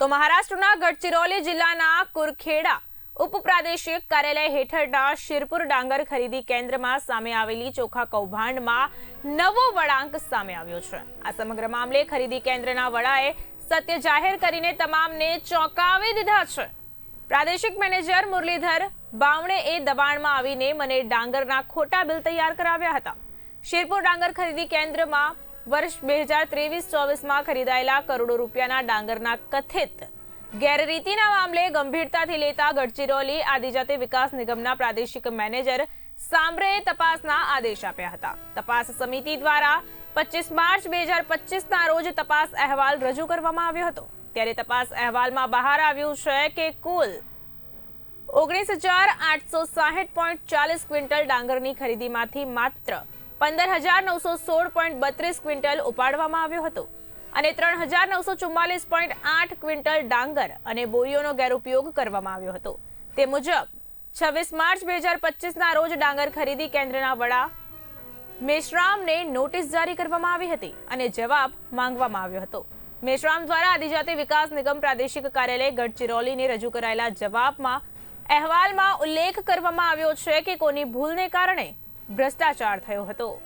તો મહારાષ્ટ્રના ગડચિરોલી જિલ્લાના કુરખેડા ઉપપ્રાદેશિક કાર્યાલય હેઠળના શિરપુર ડાંગર ખરીદી કેન્દ્રમાં સામે આવેલી ચોખા કૌભાંડમાં નવો વળાંક સામે આવ્યો છે. આ સમગ્ર મામલે ખરીદી કેન્દ્રના વડાએ સત્ય જાહેર કરીને તમામને ચોંકાવી દીધા છે. પ્રાદેશિક મેનેજર મુરલીધર બાવણે એ દબાણમાં આવીને મને ડાંગરના ખોટા બિલ તૈયાર કરાવ્યા હતા. શિરપુર ડાંગર ખરીદી કેન્દ્રમાં વર્ષ બે હજાર ત્રેવીસ ચોવીસમાં ખરીદાયેલા કરોડો રૂપિયાના ડાંગરના કથિત ગેરરીતિના મામલે ગંભીરતાથી લેતા ગડચિરોલી આદિજાતિ વિકાસ નિગમના પ્રાદેશિક મેનેજર સાંભળે તપાસના આદેશ આપ્યા હતા. તપાસ સમિતિ દ્વારા પચીસ માર્ચ બે હજાર પચીસના રોજ તપાસ અહેવાલ રજૂ કરવામાં આવ્યો હતો. ત્યારે તપાસ અહેવાલમાં બહાર આવ્યું છે કે કુલ ઓગણીસ હજાર આઠસો સાહીઠ પોઈન્ટ ચાલીસ ક્વિન્ટલ ડાંગરની ખરીદીમાંથી માત્ર પંદર હજાર નવસો સોળ પોઈન્ટ બત્રીસ ક્વિન્ટલ ઉપાડવામાં આવ્યો હતો અને ત્રણ હજાર નવસો ચુમ્માલીસ પોઈન્ટ આઠ ક્વિન્ટલ ડાંગર અને બોરીઓનો ગેરઉપયોગ કરવામાં આવ્યો હતો. તે મુજબ, છવ્વીસ માર્ચ બે હજાર પચીસના રોજ ડાંગર ખરીદી કેન્દ્રના વડા મેશરામને નોટિસ જારી કરવામાં આવી હતી અને જવાબ માંગવામાં આવ્યો હતો. મેશરામ દ્વારા આદિજાતિ વિકાસ નિગમ પ્રાદેશિક કાર્યાલય ગઢચિરોલીને રજૂ કરાયેલા જવાબમાં અહેવાલમાં ઉલ્લેખ કરવામાં આવ્યો છે કે કોની ભૂલને કારણે ભ્રષ્ટાચાર થયો હતો.